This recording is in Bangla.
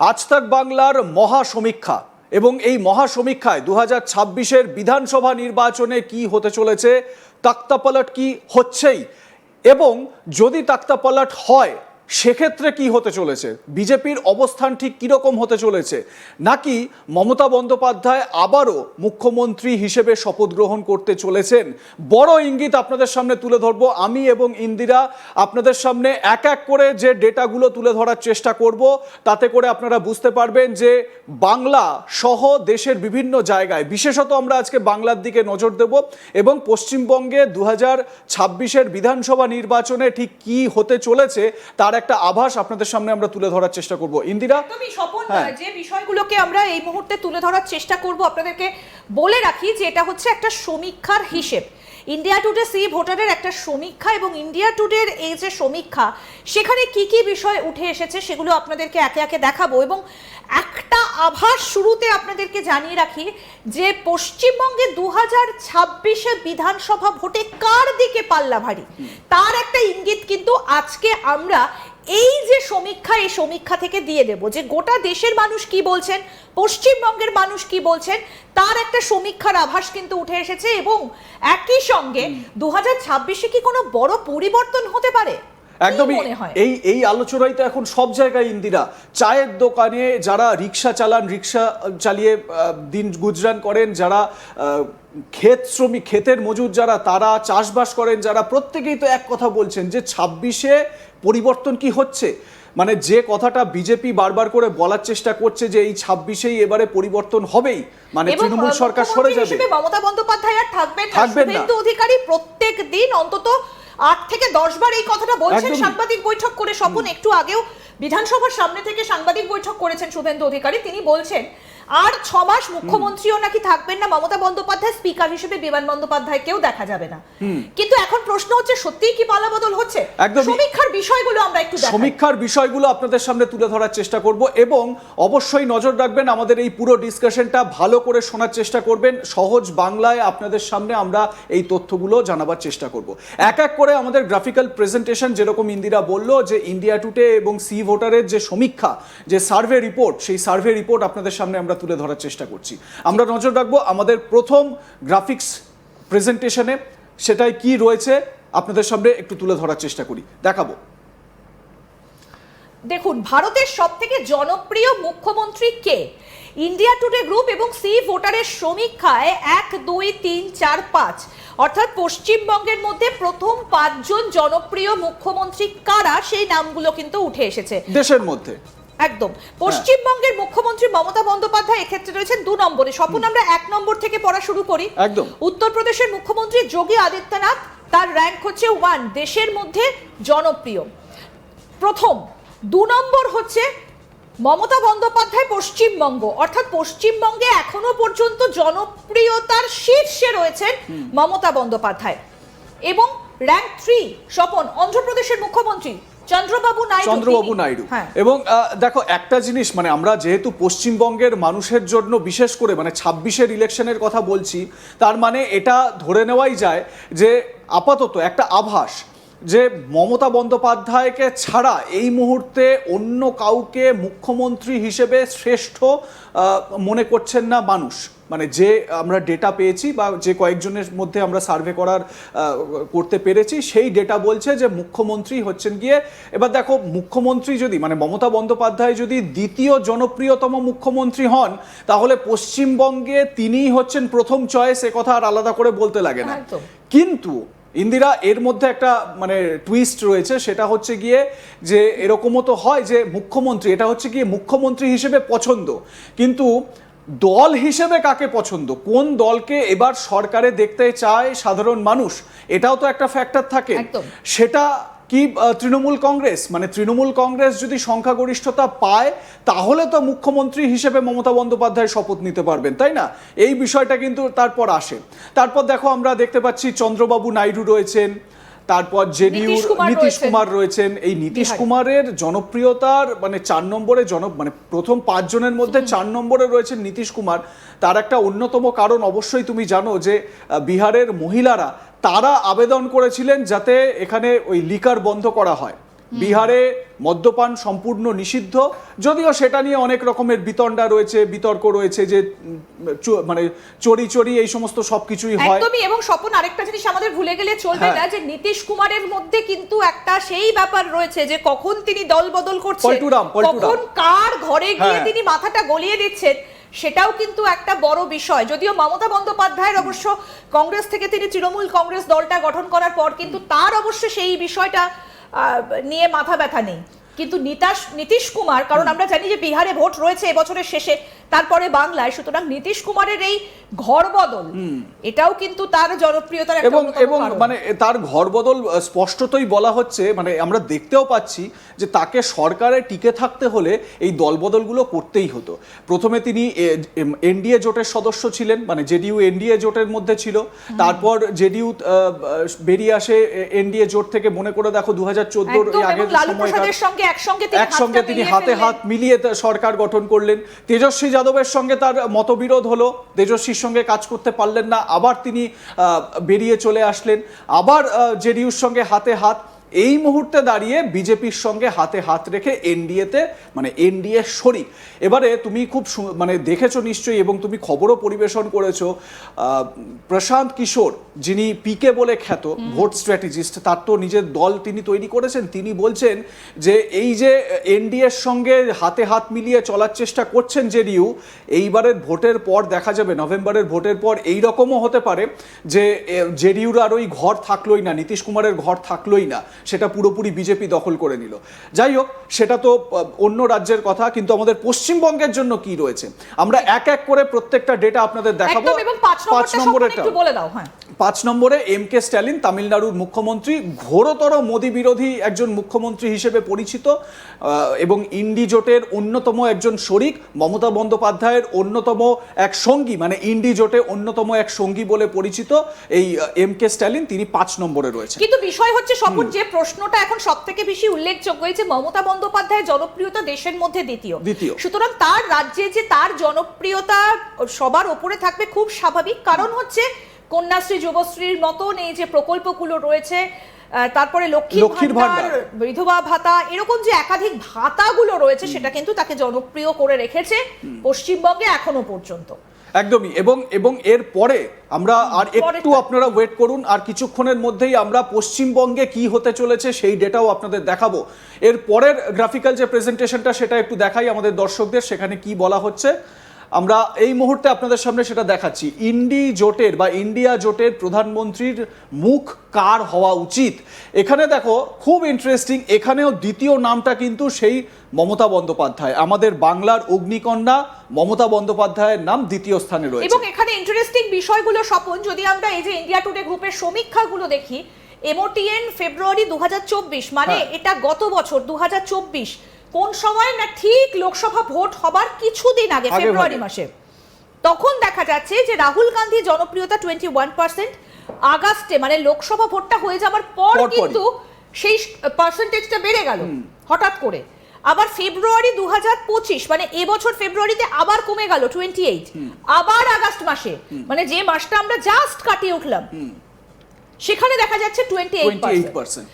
আজ তাক বাংলার মহা সমীক্ষা এবং এই মহা সমীক্ষায় দু হাজার ছাব্বিশের বিধানসভা নির্বাচনে কি হতে চলেছে, তাক্তাপালট কি হচ্ছেই, এবং যদি তাক্তাপালট হয় সেক্ষেত্রে কি হতে চলেছে? বিজেপির অবস্থান ঠিক কীরকম হতে চলেছে? নাকি মমতা বন্দ্যোপাধ্যায় আবারও মুখ্যমন্ত্রী হিসেবে শপথ গ্রহণ করতে চলেছেন? বড় ইঙ্গিত আপনাদের সামনে তুলে ধরবো। আমি এবং ইন্দিরা আপনাদের সামনে এক এক করে যে ডেটাগুলো তুলে ধরার চেষ্টা করব, তাতে করে আপনারা বুঝতে পারবেন যে বাংলা সহ দেশের বিভিন্ন জায়গায়, বিশেষত আমরা আজকে বাংলার দিকে নজর দেব এবং পশ্চিমবঙ্গে দু হাজার বিধানসভা নির্বাচনে ঠিক কি হতে চলেছে, তার একটা আভাস আপনাদের সামনে আমরা তুলে ধরার চেষ্টা করব। ইন্দিরা? স্বপন হ্যাঁ। যে বিষয়গুলোকে আমরা এই মুহূর্তে তুলে ধরার চেষ্টা করব আপনাদেরকে বলে রাখি যে এটা হচ্ছে একটা সমীক্ষার হিসেব। ইন্ডিয়া টুডে সি ভোটারের একটা সমীক্ষা এবং ইন্ডিয়া টুডের এই যে সমীক্ষা সেখানে কি কি বিষয় উঠে এসেছে সেগুলো আপনাদেরকে একে একে দেখাবো এবং একটা আভাস শুরুতে আপনাদেরকে জানিয়ে রাখি যে পশ্চিমবঙ্গে দু হাজার ছাব্বিশে বিধানসভা ভোটে কার দিকে পাল্লা ভারী তার একটা ইঙ্গিত কিন্তু আজকে আমরা এই যে সমীক্ষা এই সমীক্ষা থেকে দিয়ে দেব যে গোটা দেশের মানুষ কি বলছেন পশ্চিমবঙ্গের মানুষ কি বলছেন তার একটা সমীক্ষার আভাস কিন্তু উঠে এসেছে এবং একই সঙ্গে দু হাজার ছাব্বিশে কি কোনো বড় পরিবর্তন হতে পারে? একদমই এই এই আলোচনায় তো এখন সব জায়গায় ইন্দিরা। চায়ের দোকানে যারা রিক্সা চালান রিক্সা চালিয়ে দিন গুজরান করেন যারা ক্ষেত শ্রমিক ক্ষেতের মজুর যারা তারা চাষবাস করেন যারা প্রত্যেকেই তো এক কথা বলছেন যে ছাব্বিশে পরিবর্তন কি হচ্ছে? মানে যে কথাটা বিজেপি বারবার করে বলার চেষ্টা করছে যে এই ছাব্বিশেই এবারে পরিবর্তন হবেই মানে তৃণমূল সরকার সরে যাবে। মমতা বন্দ্যোপাধ্যায় আর থাকবেন থাকবেন না। অধিকারী প্রত্যেক দিন অন্তত আট থেকে দশ বার এই কথাটা বলছেন সাংবাদিক বৈঠক করে স্বপন। একটু আগেও বিধানসভার সামনে থেকে সাংবাদিক বৈঠক করেছেন শুভেন্দু অধিকারী। তিনি বলছেন আর ছ মাস মুখ্যমন্ত্রীও নাকি থাকবেন না মমতা বন্দ্যোপাধ্যায় স্পিকার হিসেবে বিমান বন্দ্যোপাধ্যায়কেও দেখা যাবে না। কিন্তু এখন প্রশ্ন হচ্ছে সত্যিই কি পালাবদল হচ্ছে? সমীক্ষার বিষয়গুলো আমরা একটু সমীক্ষার বিষয়গুলো আপনাদের সামনে তুলে ধরার চেষ্টা করব এবং অবশ্যই নজর রাখবেন আমাদের এই পুরো ডিসকাশনটা ভালো করে শোনার চেষ্টা করবেন। সহজ বাংলায় আপনাদের সামনে আমরা এই তথ্যগুলো জানাবার চেষ্টা করব। এক এক করে আমাদের গ্রাফিক্যাল প্রেজেন্টেশন যেরকম ইন্দিরা বলল যে ইন্ডিয়া টুডে এবং সি ভোটারের যে সমীক্ষা যে সার্ভে রিপোর্ট সেই সার্ভে রিপোর্ট আপনাদের সামনে আমরা তুলে ধরার চেষ্টা করছি। আমরা নজর রাখব আমাদের প্রথম গ্রাফিক্স প্রেজেন্টেশনে সেটাই কি রয়েছে আপনাদের সামনে একটু তুলে ধরার চেষ্টা করি। দেখাবো। দেখুন ভারতের সব থেকে জনপ্রিয় মুখ্যমন্ত্রী কে? ইন্ডিয়া টুডে গ্রুপ এবং সি ভোটারের সমীক্ষায় এক দুই তিন চার পাঁচ। অর্থাৎ পশ্চিমবঙ্গের মধ্যে প্রথম পাঁচজন জনপ্রিয় মুখ্যমন্ত্রী কারা? সেই নামগুলো কিন্তু উঠে এসেছে। দেশের মধ্যে। একদম। পশ্চিমবঙ্গের মুখ্যমন্ত্রী মমতা বন্দ্যোপাধ্যায় এক্ষেত্রে রয়েছেন দু নম্বরে। স্বপন আমরা এক নম্বর থেকে পড়া শুরু করি। একদম। উত্তরপ্রদেশের মুখ্যমন্ত্রী যোগী আদিত্যনাথ তার র্যাঙ্ক হচ্ছে ওয়ান দেশের মধ্যে জনপ্রিয়। প্রথম দু নম্বর হচ্ছে মমতা বন্দ্যোপাধ্যায় পশ্চিমবঙ্গ। অর্থাৎ পশ্চিমবঙ্গে এখনও পর্যন্ত জনপ্রিয়তার শীর্ষে রয়েছেন মমতা বন্দ্যোপাধ্যায়। এবং র্যাঙ্ক থ্রি স্বপন অন্ধ্রপ্রদেশের মুখ্যমন্ত্রী চন্দ্রবাবু নাইডু চন্দ্রবাবু নাইডু। হ্যাঁ। এবং দেখো একটা জিনিস মানে আমরা যেহেতু পশ্চিমবঙ্গের মানুষের জন্য বিশেষ করে মানে ছাব্বিশের ইলেকশনের কথা বলছি তার মানে এটা ধরে নেওয়াই যায় যে আপাতত একটা আভাস যে মমতা বন্দ্যোপাধ্যায়কে ছাড়া এই মুহূর্তে অন্য কাউকে মুখ্যমন্ত্রী হিসেবে শ্রেষ্ঠ মনে করছেন না মানুষ। মানে যে আমরা ডেটা পেয়েছি বা যে কয়েকজনের মধ্যে আমরা সার্ভে করার করতে পেরেছি সেই ডেটা বলছে যে মুখ্যমন্ত্রী হচ্ছেন গিয়ে এবার দেখো মুখ্যমন্ত্রী যদি মানে মমতা বন্দ্যোপাধ্যায় যদি দ্বিতীয় জনপ্রিয়তম মুখ্যমন্ত্রী হন তাহলে পশ্চিমবঙ্গে তিনিই হচ্ছেন প্রথম চয়েস এ কথা আর আলাদা করে বলতে লাগে না। কিন্তু ইন্দিরা এর মধ্যে একটা মানে টুইস্ট রয়েছে সেটা হচ্ছে গিয়ে যে এরকমও তো হয় যে মুখ্যমন্ত্রী এটা হচ্ছে গিয়ে মুখ্যমন্ত্রী হিসেবে পছন্দ। কিন্তু দল হিসেবে কাকে পছন্দ? কোন দলকে এবার সরকারে দেখতে চায় সাধারণ মানুষ? এটাও তো একটা ফ্যাক্টর থাকে। সেটা কি তৃণমূল কংগ্রেস? মানে তৃণমূল কংগ্রেস যদি সংখ্যাগরিষ্ঠতা পায়, তাহলে তো মুখ্যমন্ত্রী হিসেবে মমতা বন্দ্যোপাধ্যায় শপথ নিতে পারবেন, তাই না? এই বিষয়টা কিন্তু তারপর আসে। তারপর দেখো আমরা দেখতে পাচ্ছি চন্দ্রবাবু নাইডু রয়েছেন তারপর জেডিউর নীতিশ কুমার রয়েছেন। এই নীতিশ কুমারের জনপ্রিয়তার মানে চার নম্বরে জন মানে প্রথম পাঁচজনের মধ্যে চার নম্বরে রয়েছেন নীতিশ কুমার। তার একটা অন্যতম কারণ অবশ্যই তুমি জানো যে বিহারের মহিলারা তারা আবেদন করেছিলেন যাতে এখানে ওই লিকার বন্ধ করা হয়। বিহারে মদ্যপান সম্পূর্ণ নিষিদ্ধ যদিও সেটা নিয়ে অনেক রকমের বিতণ্ডা রয়েছে বিতর্ক রয়েছে যে মানে চড়ি চড়ি এই সমস্ত সবকিছুই হয় একদমই এবং স্বপন আরেকটা জিনিস আমাদের ভুলে গেলে চলবে হ্যাঁ। না যে নীতিশ কুমারের মধ্যে কিন্তু একটা সেই ব্যাপার রয়েছে যে কখন তিনি দল বদল করছেন। কখন কার ঘরে গিয়ে হ্যাঁ। তিনি মাথাটা গলিয়ে দিচ্ছেন সেটাও কিন্তু একটা বড় বিষয় যদিও মমতা বন্দ্যোপাধ্যায়ের অবশ্য কংগ্রেস থেকে তিনি তৃণমূল কংগ্রেস দলটা গঠন করার পর কিন্তু তার অবশ্য সেই বিষয়টা নিয়ে মাথা ব্যথা নেই। কিন্তু নীতাশ নীতিশ কুমার কারণ আমরা জানি যে বিহারে ভোট রয়েছে এবছরের শেষে তারপরে বাংলায় সুতরাং নীতিশ কুমারের এই ঘর বদল এটাও কিন্তু তার জনপ্রিয়তার এবং এবং মানে তার ঘরবদল আহ, স্পষ্টতই বলা হচ্ছে মানে আমরা দেখতেও পাচ্ছি যে তাকে সরকারে টিকে থাকতে হলে এই দলবদলগুলো করতেই হতো। প্রথমে তিনি এনডিএ জোটের সদস্য ছিলেন মানে জেডিইউ এনডিএ জোটের মধ্যে ছিল। তারপর জেডিইউ বেরিয়ে আসে এনডিএ জোট থেকে মনে করে দেখো দু হাজার চোদ্দোর আগের সময়কার সঙ্গে একসঙ্গে তিনি হাতে হাত মিলিয়ে সরকার গঠন করলেন। তেজস্বী যাদবের সঙ্গে তার মতবিরোধ হলো। তেজস্বীর সঙ্গে কাজ করতে পারলেন না। আবার তিনি বেরিয়ে চলে আসলেন। আবার জেডিউর সঙ্গে হাতে হাত এই মুহূর্তে দাঁড়িয়ে বিজেপির সঙ্গে হাতে হাত রেখে এনডিএতে মানে এনডিএ শরিক এবারে তুমি খুব মানে দেখেছ নিশ্চয়ই এবং তুমি খবরও পরিবেশন করেছ প্রশান্ত কিশোর যিনি পিকে বলে খ্যাত ভোট স্ট্র্যাটেজিস্ট তার তো নিজের দল তিনি তৈরি করেছেন তিনি বলছেন যে এই যে এনডিএর সঙ্গে হাতে হাত মিলিয়ে চলার চেষ্টা করছেন জেডিইউ এইবারের ভোটের পর দেখা যাবে নভেম্বরের ভোটের পর এই রকমও হতে পারে যে জেডিইউর আর ওই ঘর থাকলোই না নীতিশ কুমারের ঘর থাকলোই না। সেটা পুরোপুরি বিজেপি দখল করে নিল। যাই হোক সেটা তো অন্য রাজ্যের কথা কিন্তু আমাদের পশ্চিমবঙ্গের জন্য কি রয়েছে? আমরা এক এক করে প্রত্যেকটা ডেটা আপনাদের দেখাবো। পাঁচ নম্বরের নম্বরেরটা। বলে দাও হ্যাঁ। পাঁচ নম্বরে এম কে স্ট্যালিন তামিলনাড়ুর মুখ্যমন্ত্রী ঘোরতর মোদী বিরোধী একজন মুখ্যমন্ত্রী হিসেবে পরিচিত এবং ইন্ডি জোটের অন্যতম একজন শরিক মমতা বন্দ্যোপাধ্যায়ের অন্যতম এক সঙ্গী মানে ইন্ডি জোটে অন্যতম এক সঙ্গী বলে পরিচিত এই এম কে স্ট্যালিন তিনি পাঁচ নম্বরে রয়েছে কিন্তু বিষয় হচ্ছে স্বপন যে প্রশ্নটা এখন সব থেকে বেশি উল্লেখযোগ্য হয়েছে মমতা বন্দ্যোপাধ্যায়ের জনপ্রিয়তা দেশের মধ্যে দ্বিতীয়। দ্বিতীয়। সুতরাং তার রাজ্যে যে তার জনপ্রিয়তা সবার ওপরে থাকবে খুব স্বাভাবিক কারণ হচ্ছে কন্যাশ্রী যুবশ্রীর মতন এই যে প্রকল্পগুলো রয়েছে তারপরে লক্ষ্মীর ভান্ডার ভাণ্ডার। বিধবা ভাতা এরকম যে একাধিক ভাতাগুলো রয়েছে সেটা কিন্তু তাকে জনপ্রিয় করে রেখেছে পশ্চিমবঙ্গে এখনও পর্যন্ত। একদমই এবং এবং এর পরে আমরা আর একটু আপনারা ওয়েট করুন আর কিছুক্ষণের মধ্যেই আমরা পশ্চিমবঙ্গে কি হতে চলেছে সেই ডেটাও আপনাদের দেখাবো। এর পরের গ্রাফিক্যাল যে প্রেজেন্টেশনটা সেটা একটু দেখাই আমাদের দর্শকদের সেখানে কি বলা হচ্ছে। আমরা এই মুহূর্তে আপনাদের সামনে সেটা দেখাচ্ছি। ইন্ডি জোটের বা ইন্ডিয়া জোটের প্রধানমন্ত্রীর মুখ কার হওয়া উচিত? এখানে দেখো খুব ইন্টারেস্টিং এখানেও দ্বিতীয় নামটা কিন্তু সেই মমতা বন্দ্যোপাধ্যায়। আমাদের বাংলার অগ্নিকন্যা মমতা বন্দ্যোপাধ্যায়ের নাম দ্বিতীয় স্থানে রয়েছে। এবং এখানে ইন্টারেস্টিং বিষয়গুলো স্বপন যদি আমরা এই যে ইন্ডিয়া টুডে গ্রুপের সমীক্ষাগুলো দেখি এমওটিএন ফেব্রুয়ারি দু হাজার চব্বিশ মানে হ্যাঁ। এটা গত বছর দু হাজার চব্বিশ কোন সময় না ঠিক লোকসভা ভোট হবার কিছুদিন আগে ফেব্রুয়ারি মাসে। তখন দেখা যাচ্ছে যে রাহুল গান্ধী জনপ্রিয়তা টোয়েন্টি ওয়ান পার্সেন্ট আগস্টে মানে লোকসভা ভোটটা হয়ে যাবার পর কিন্তু সেই পার্সেন্টেজটা বেড়ে গেল হঠাৎ করে। আবার ফেব্রুয়ারি দু পঁচিশ মানে এবছর ফেব্রুয়ারিতে আবার কমে গেল টোয়েন্টি এইট আবার আগস্ট মাসে। মানে যে মাসটা আমরা জাস্ট কাটিয়ে উঠলাম সেখানে দেখা যাচ্ছে টোয়েন্টি এইট 28%